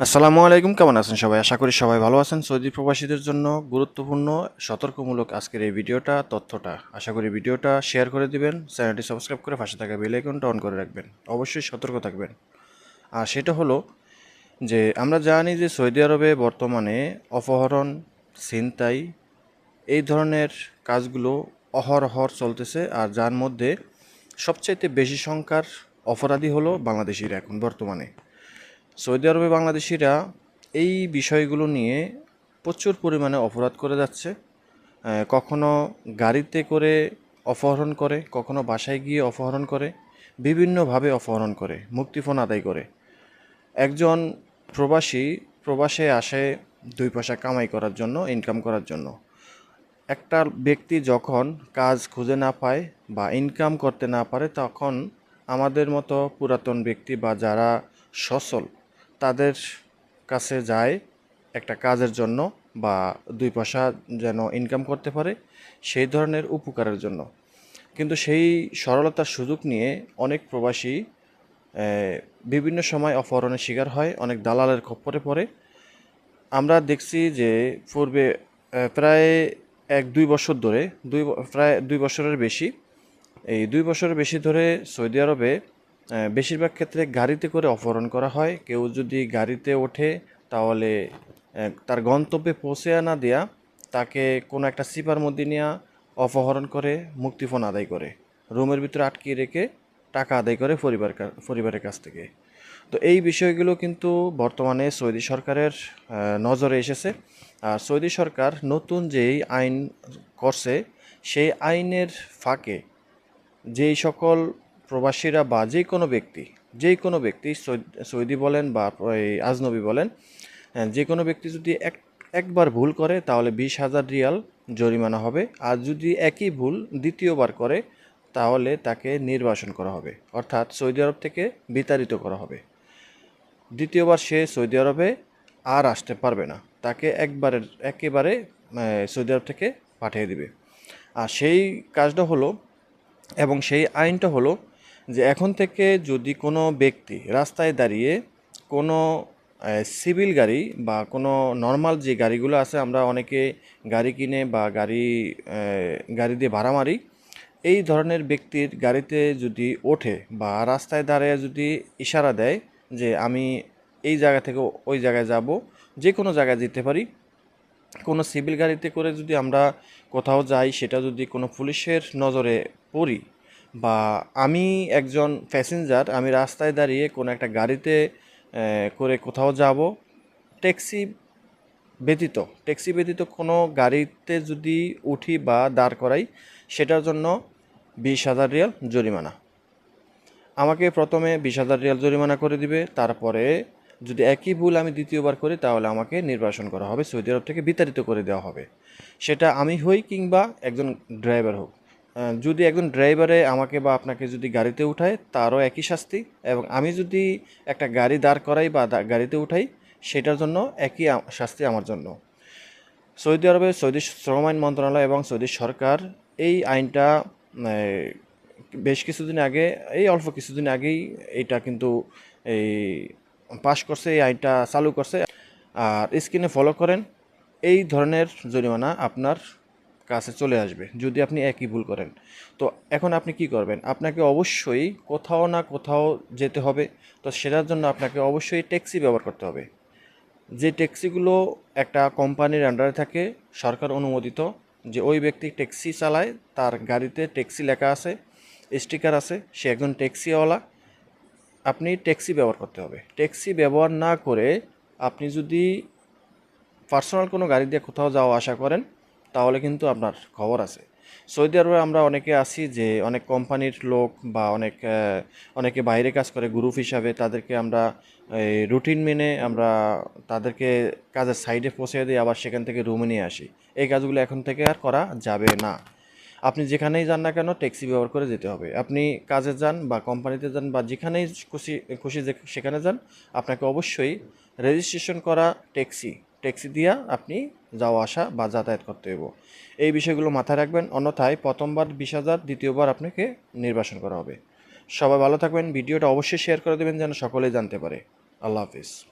আসসালামু আলাইকুম, কেমন আছেন সবাই? আশা করি সবাই ভালো আছেন। সৌদি প্রবাসীদের জন্য গুরুত্বপূর্ণ, সতর্কমূলক আজকের এই ভিডিওটা, তথ্যটা। আশা করি ভিডিওটা শেয়ার করে দিবেন, চ্যানেলটি সাবস্ক্রাইব করে পাশে থাকা বেল আইকনটা অন করে রাখবেন। অবশ্যই সতর্ক থাকবেন। আর সেটা হলো যে, আমরা জানি যে সৌদি আরবে বর্তমানে অপহরণ, ছিনতাই এই ধরনের কাজগুলো অহরহর চলতেছে, আর যার মধ্যে সবচাইতে বেশি সংখ্যার অপরাধী হলো বাংলাদেশিরা এখন বর্তমানে। সৌদি আরবে বাংলাদেশিরা এই বিষয়গুলো নিয়ে প্রচুর পরিমাণে অপরাধ করে যাচ্ছে। কখনো গাড়িতে করে অপহরণ করে, কখনো বাসায় গিয়ে অপহরণ করে, বিভিন্নভাবে অপহরণ করে, মুক্তিপণ আদায় করে। একজন প্রবাসী প্রবাসে আসে দুই পয়সা কামাই করার জন্য ইনকাম করার জন্য। একটা ব্যক্তি যখন কাজ খুঁজে না পায় বা ইনকাম করতে না পারে, তখন আমাদের মতো পুরাতন ব্যক্তি বা যারা সচল তাদের কাছে যায় একটা কাজের জন্য বা দুই পয়সা যেন ইনকাম করতে পারে, সেই ধরনের উপকারের জন্য। কিন্তু সেই সরলতার সুযোগ নিয়ে অনেক প্রবাসী বিভিন্ন সময় অপহরণের শিকার হয়, অনেক দালালের খপ্পরে পড়ে। আমরা দেখছি যে পূর্বে প্রায় এক দুই বছর ধরে, দুই প্রায় দুই বছরের বেশি, এই দুই বছরের বেশি ধরে সৌদি আরবে বেশিরভাগ ক্ষেত্রে গাড়িতে করে অপহরণ করা হয়। কেউ যদি গাড়িতে ওঠে, তাহলে তার গন্তব্যে পৌঁছে না দেয়া তাকে কোনো একটা সিপার মধ্যে নিয়ে অপহরণ করে, মুক্তিপণ আদায় করে। রুমের ভিতরে আটকিয়ে রেখে টাকা আদায় করে পরিবার পরিবারের কাছ থেকে। তো এই বিষয়গুলো কিন্তু বর্তমানে সৌদি সরকারের নজরে এসেছে। আর সৌদি সরকার নতুন যেই আইন করছে, সেই আইনের ফাঁকে যেই সকল প্রবাসীরা বা যে কোনো ব্যক্তি যেই কোনো ব্যক্তি সৌদ- সৌদি বলেন বা এই আজনবী বলেন হ্যাঁ, যে কোনো ব্যক্তি যদি এক একবার ভুল করে তাহলে বিশ হাজার রিয়াল জরিমানা হবে। আর যদি একই ভুল দ্বিতীয়বার করে তাহলে তাকে নির্বাসন করা হবে। অর্থাৎ সৌদি আরব থেকে বিতাড়িত করা হবে। দ্বিতীয়বার সে সৌদি আরবে আর আসতে পারবে না। তাকে একবারের একেবারে সৌদি আরব থেকে পাঠিয়ে দিবে। আর সেই কাজটা হলো এবং সেই আইনটা হলো যে এখন থেকে যদি কোনো ব্যক্তি রাস্তায় দাঁড়িয়ে কোনো সিভিল গাড়ি বা কোনো নর্মাল যে গাড়িগুলো আছে, আমরা অনেকে গাড়ি কিনে বা গাড়ি গাড়ি দিয়ে ভাড়া মারি, এই ধরনের ব্যক্তির গাড়িতে যদি ওঠে বা রাস্তায় দাঁড়িয়ে যদি ইশারা দেয় যে আমি এই জায়গা থেকে ওই জায়গায় যাব, যে কোনো জায়গায় যেতে পারি, কোনো সিভিল গাড়িতে করে যদি আমরা কোথাও যাই, সেটা যদি কোনো পুলিশের নজরে পড়ি বা আমি একজন প্যাসেঞ্জার আমি রাস্তায় দাঁড়িয়ে কোনো একটা গাড়িতে করে কোথাও যাব ট্যাক্সি ব্যতীত ট্যাক্সি ব্যতীত কোনো গাড়িতে যদি উঠি বা দাঁড় করাই, সেটার জন্য বিশ হাজার রিয়াল জরিমানা। আমাকে প্রথমে বিশ হাজার রিয়াল জরিমানা করে দিবে, তারপরে যদি একই ভুল আমি দ্বিতীয়বার করি, তাহলে আমাকে নির্বাসন করা হবে, সৌদি আরব থেকে বিতাড়িত করে দেওয়া হবে। সেটা আমি হই কিংবা একজন ড্রাইভার হোক। যদি একজন ড্রাইভারে আমাকে বা আপনাকে যদি গাড়িতে উঠায়, তারও একই শাস্তি। এবং আমি যদি একটা গাড়ি দাঁড় করাই বা গাড়িতে উঠাই, সেটার জন্য একই শাস্তি আমার জন্য। সৌদি আরবে সৌদি শ্রম আইন মন্ত্রণালয় এবং সৌদি সরকার এই আইনটা বেশ কিছুদিন আগে, এই অল্প কিছুদিন আগেই এটা কিন্তু এই পাশ করছে, এই আইনটা চালু করছে। আর স্ক্রিনে ফলো করেন, এই ধরনের জরিমানা আপনার কাছে চলে আসবে, যদি আপনি একই ভুল করেন। তো এখন আপনি কি করবেন? আপনাকে অবশ্যই কোথাও না কোথাও যেতে হবে। তো সেটার জন্য আপনাকে অবশ্যই ট্যাক্সি ব্যবহার করতে হবে। যে ট্যাক্সিগুলো একটা কোম্পানির আন্ডারে থাকে, সরকার অনুমোদিত, যে ওই ব্যক্তি ট্যাক্সি চালায়, তার গাড়িতে ট্যাক্সি লেখা আছে, স্টিকার আছে, সে একজন ট্যাক্সিওয়ালা, আপনি ট্যাক্সি ব্যবহার করতে হবে। ট্যাক্সি ব্যবহার না করে আপনি যদি পার্সোনাল কোনো গাড়ি দিয়ে কোথাও যাওয়া আশা করেন তাহলে কিন্তু আপনার খবর আছে। সৌদি আরবে আমরা অনেকে আছি যে অনেক কোম্পানির লোক বা অনেক অনেকে বাইরে কাজ করে গ্রুপ হিসাবে তাদেরকে আমরা রুটিন মেনে আমরা তাদেরকে কাজের সাইডে পৌঁছে দিই আবার সেখান থেকে রুমে নিয়ে আসি। এই কাজগুলো এখন থেকে আর করা যাবে না। আপনি যেখানেই যান না কেন ট্যাক্সি ব্যবহার করে যেতে হবে। আপনি কাজে যান বা কোম্পানিতে যান বা যেখানেই খুশি খুশি যে- সেখানে যান, আপনাকে অবশ্যই রেজিস্ট্রেশন করা ট্যাক্সি ট্যাক্সি দিয়া আপনি যাওয়া, আসা বা যাতায়াত করতে হইব। এই বিষয়গুলো মাথায় রাখবেন। অন্যথায় প্রথমবার বিশ হাজার, দ্বিতীয়বার আপনাকে নির্বাসন করা হবে। সবাই ভালো থাকবেন। ভিডিওটা অবশ্যই শেয়ার করে দেবেন যেন সকলেই জানতে পারে। আল্লাহ হাফিজ।